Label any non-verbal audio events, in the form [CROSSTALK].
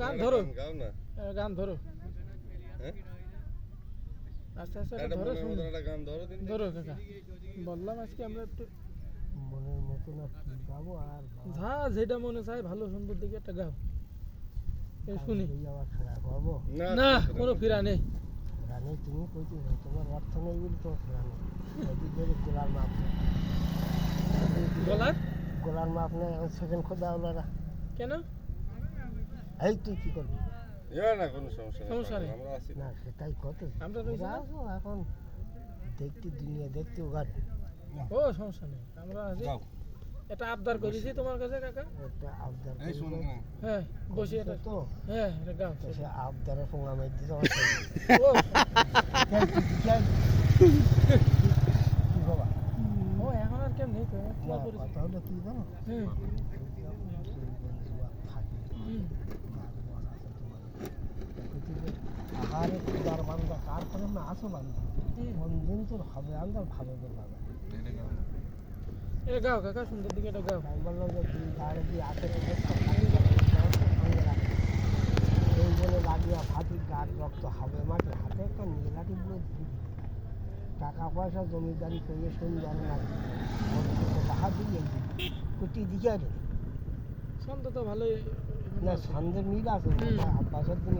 গান ধরো। গাও না। গান ধরো। আস্তে আস্তে ধরো গান ধরো ধরো কাকা। বললাম আজকে আমরা একটু মনের মতো না গাবো আর যা যেটা মনে চায় ভালো সুন্দর দিকে একটা গাও। শুনি। না কোনো ফিরা নেই। রানে তুমি কইতে তোমার অর্থ নেই বলে তোমার ফেরা নেই। গোলার মাপ গলার? গোলার মাপ নেই এখন সেকেন্ড খোদা ওলারা কেন? এই তুই কি করবি? না কোনো সমস্যা নেই সমস্যা নেই। আমরা আছি। না সেটাই কত আমরা রয়েছি? এখন দেখতে দুনিয়া দেখতে ওগার ও সমস্যা নেই। আমরা আছি। এটা আবদার করেছি তোমার কাছে কাকা। একটা আবদার এই। শুনুন হ্যাঁ বসে এটা। তো? হ্যাঁ এটা গাও। তো সে আবদারের ফোঙা মেয়ে দিতে [LAUGHS] ও। কি বাবা? ও এখন আর কেমনি? তো কথা হলো কি জানো? হুম বান্দা কার করে না আসো বান্দা কোন দিন তোর হবে আন্দার বললা এটা গাও কাকা সুন্দর দিকে এটা গাও। আমি বললাম যে তুই গাড়ি দিয়ে এই বলে লাগিয়া গাছ রক্ত হবে মাঠে হাতে একটা নীলাটি বুড়ো টাকা পয়সা জমিদারি করে সুন্দর লাগে বাহা কুটি দিকে রে ছন্দ তো ভালোই না সন্ধ্যে মিল আছে আব্বাসের দিনে